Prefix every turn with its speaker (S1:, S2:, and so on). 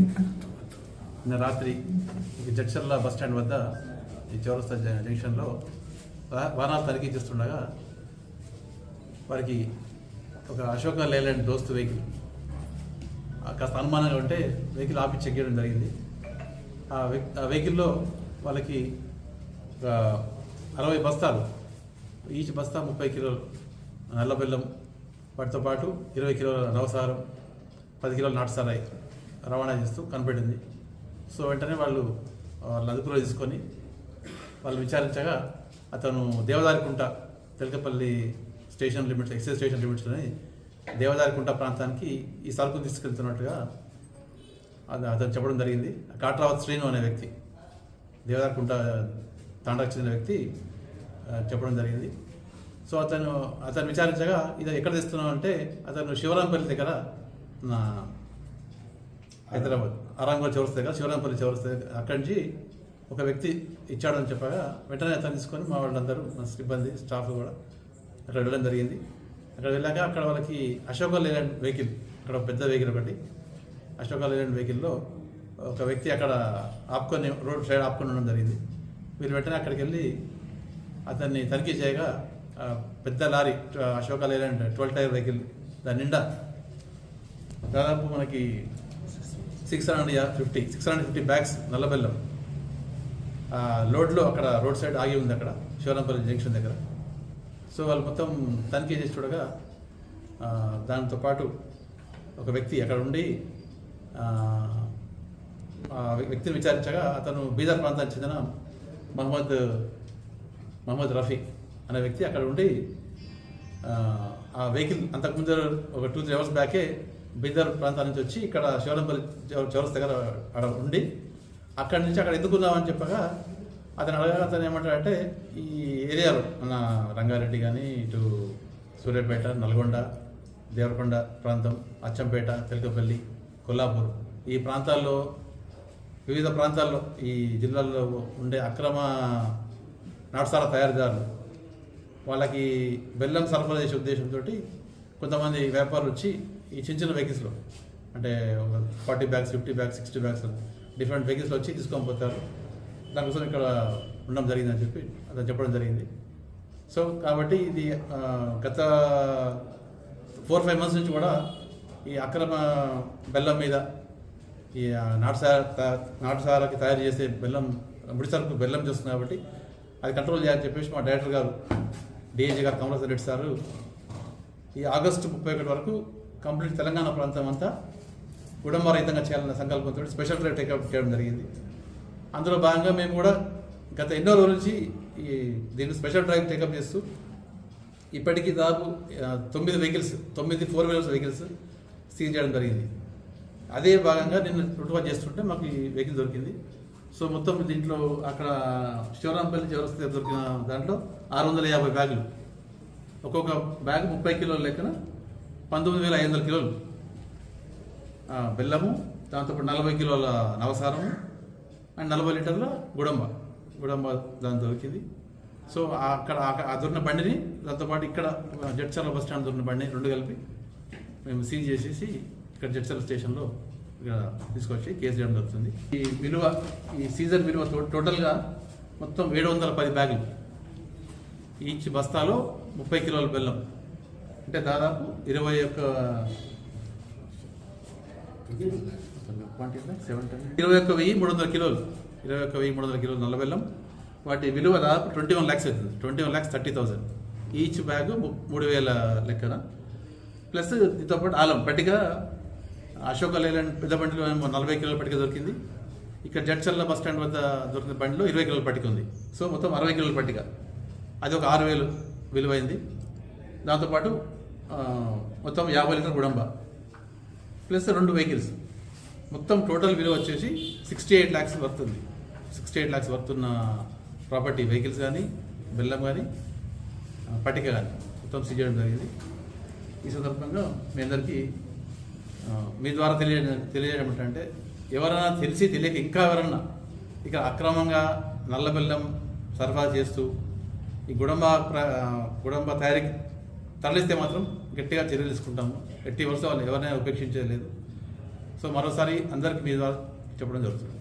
S1: నిన్న రాత్రి ఈ జడ్చర్ల బస్ స్టాండ్ వద్ద ఈ చౌరస్తా జంక్షన్లో వాహనాలు తనిఖీ చేస్తుండగా వారికి ఒక అశోక లేలాండ్ దోస్తు వెహికల్ కాస్త అనుమానంగా ఉంటే వెహికల్ ఆపి చెక్ చేయడం జరిగింది. ఆ వెహి- ఆ వెహికల్లో వాళ్ళకి ఒక అరవై బస్తాలు ఈచ్ బస్తా ముప్పై కిలోలు నల్ల బెల్లం వాటితో పాటు ఇరవై కిలోల నవసారం పది కిలోల నాటుసారాయి రవాణా చేస్తూ కనిపెట్టింది. సో వెంటనే వాళ్ళు వాళ్ళ అదుపులో తీసుకొని వాళ్ళు విచారించగా అతను Devadarikunta Telakapalli station limits excise station లిమిట్స్లోని Devadarikunta ప్రాంతానికి ఈ సరుకు తీసుకెళ్తున్నట్టుగా అది అతను చెప్పడం జరిగింది. కాట్రావత్ శ్రీను అనే వ్యక్తి దేవదారికుంట తాండాకు చెందిన వ్యక్తి చెప్పడం జరిగింది. సో అతను అతను విచారించగా ఇది ఎక్కడ తెస్తున్నావు? అంటే అతను శివరాంపల్లి దగ్గర నా హైదరాబాద్. అరంగోల్ చౌరస్ కదా శివరాంపల్లి చౌరస్ అక్కడి నుంచి ఒక వ్యక్తి ఇచ్చాడని చెప్పగా వెంటనే అతను తీసుకొని మా వాళ్ళందరూ మన సిబ్బంది స్టాఫ్ కూడా అక్కడ వెళ్ళడం జరిగింది. అక్కడ వెళ్ళాక అక్కడ వాళ్ళకి అశోక లేలాండ్ వెహికల్ అక్కడ పెద్ద వెహికల్ ఒకటి. అశోక లేలాండ్ వెహికల్లో ఒక వ్యక్తి అక్కడ ఆపుకొని రోడ్ సైడ్ ఆపుకొని ఉండడం జరిగింది. వీళ్ళు వెంటనే అక్కడికి వెళ్ళి అతన్ని తనిఖీ చేయగా పెద్ద lorry Ashok Leyland twelve tyre vehicle దాని నిండా దాదాపు మనకి six hundred fifty six hundred fifty bags నల్లబెల్లం. లోడ్లో అక్కడ రోడ్ సైడ్ ఆగి ఉంది అక్కడ శివరాంపల్లి జంక్షన్ దగ్గర. సో వాళ్ళు మొత్తం తనిఖీ చేసి చూడగా దాంతో పాటు ఒక వ్యక్తి అక్కడ ఉండి ఆ, వ్యక్తిని విచారించగా అతను బీదర్ ప్రాంతానికి చెందిన మహమ్మద్ మహమ్మద్ రఫీ అనే వ్యక్తి అక్కడ ఉండి ఆ, ఆ వెహికల్ అంతకుముందు ఒక టూ త్రీ అవర్స్ బ్యాకే బీదర్ ప్రాంతం నుంచి వచ్చి ఇక్కడ శివరంపల్లి చౌరస్ దగ్గర అక్కడ ఉండి అక్కడి నుంచి అక్కడ ఎందుకున్నామని చెప్పగా అతను అడగగా అతను ఏమంటాడంటే ఈ ఏరియాలో మన రంగారెడ్డి కానీ ఇటు సూర్యాపేట నల్గొండ దేవరకొండ ప్రాంతం అచ్చంపేట తెలకపల్లి కొల్లాపూర్ ఈ ప్రాంతాల్లో వివిధ ప్రాంతాల్లో ఈ జిల్లాల్లో ఉండే అక్రమ నాటసాల తయారీదారులు వాళ్ళకి బెల్లం సరఫరా చేసే ఉద్దేశంతో కొంతమంది వ్యాపారులు వచ్చి ఈ చిన్న చిన్న వెహికల్స్లో అంటే forty bags fifty bags sixty bags different వెహికల్స్లో వచ్చి తీసుకొని పోతారు. దానికోసం ఇక్కడ ఉండడం జరిగిందని చెప్పి అతను చెప్పడం జరిగింది. సో కాబట్టి ఇది గత ఫోర్ ఫైవ్ మంత్స్ నుంచి కూడా ఈ అక్రమ బెల్లం మీద ఈ నాటుసార నాటుసారకి తయారు చేసే బెల్లం ముడి బెల్లం చేస్తుంది కాబట్టి అది కంట్రోల్ చేయాలని చెప్పేసి మా డైరెక్టర్ గారు డిఐజీ గారు కమలాసన్ రెడ్డి సారు ఈ ఆగస్టు ముప్పై ఒకటి వరకు కంప్లీట్ తెలంగాణ ప్రాంతం అంతా కుటుంబరహితంగా చేయాలన్న సంకల్పంతో స్పెషల్ ట్రైన్ టేకప్ చేయడం జరిగింది. అందులో భాగంగా మేము కూడా గత ఎన్నో రోజుల నుంచి ఈ దీన్ని స్పెషల్ డ్రైవ్ టేకప్ చేస్తూ ఇప్పటికీ దాదాపు తొమ్మిది వెహికల్స్ తొమ్మిది ఫోర్ వీలర్స్ వెహికల్స్ సీజ్ చేయడం జరిగింది. అదే భాగంగా నిన్న రుటువా చేస్తుంటే మాకు ఈ వెహికల్ దొరికింది. సో మొత్తం దీంట్లో అక్కడ శివరాంపల్లి చివరస్తే దొరికిన దాంట్లో ఆరు వందల యాభై బ్యాగులు. ఒక్కొక్క బ్యాగ్ ముప్పై కిలోల లెక్కన పంతొమ్మిది వేల ఐదు వందల కిలోలు. బెల్లము దాంతోపాటు నలభై కిలోల నవసారము అండ్ నలభై లీటర్ల గుడంబ. గుడంబ దాని దొరికింది. సో అక్కడ ఆ- దొరిన దొరికిన బండిని దాంతోపాటు ఇక్కడ జడ్చర్ల బస్ స్టాండ్ దొరికిన బండిని రెండు కలిపి మేము సీజ్ చేసేసి ఇక్కడ జడ్చర్ల స్టేషన్లో ఇక్కడ తీసుకొచ్చి కేసు చేయడం జరుగుతుంది. ఈ విలువ ఈ సీజన్ విలువ టోటల్గా మొత్తం ఏడు వందల పది బ్యాగులు. ఈచ్ బస్తాలో ముప్పై కిలోల బెల్లం. అంటే దాదాపు ఇరవై ఒక్క ఇరవై ఒక్క వెయ్యి మూడు వందల కిలోలు. ఇరవై ఒక్క వెయ్యి మూడు వందల కిలోలు నల్ల బెల్లం. వాటి విలువ దాదాపు ట్వంటీ వన్ ల్యాక్స్ అవుతుంది twenty one lakhs thirty thousand each bag మూడు వేల లెక్కన? ప్లస్ దీంతో పాటు ఆలం. పట్టిక అశోక లేలాండ్ పెద్ద బండిలో ఏమో నలభై కిలోల పట్టిక దొరికింది. ఇక్కడ జడ్చల్ల బస్ స్టాండ్ వద్ద దొరికిన బండిలో ఇరవై కిలోల పట్టిక ఉంది. సో మొత్తం అరవై కిలోల పట్టిక. అది ఒక ఆరు వేలు విలువైంది. దాంతోపాటు మొత్తం యాభై లీటర్ గుడంబ. ప్లస్ రెండు వెహికల్స్. మొత్తం టోటల్ విలువ వచ్చేసి sixty eight lakhs వర్తుంది sixty eight lakhs worth property vehicles కానీ బెల్లం కానీ పట్టిక కానీ మొత్తం సీజ్ చేయడం జరిగింది. ఈ సందర్భంగా మీ అందరికీ మీ ద్వారా తెలియ తెలియజేయడం ఏంటంటే ఎవరైనా తెలిసి తెలియక ఇంకా ఎవరన్నా ఇక అక్రమంగా నల్ల బెల్లం సరఫరా చేస్తూ ఈ గుడంబ ప్ర- గుడంబ తయారీ తరలిస్తే మాత్రం గట్టిగా చర్యలు తీసుకుంటాము. ఎట్టి వరుస వాళ్ళు ఎవరినైనా ఉపేక్షించలేదు సో మరోసారి అందరికీ మీ ద్వారా చెప్పడం జరుగుతుంది.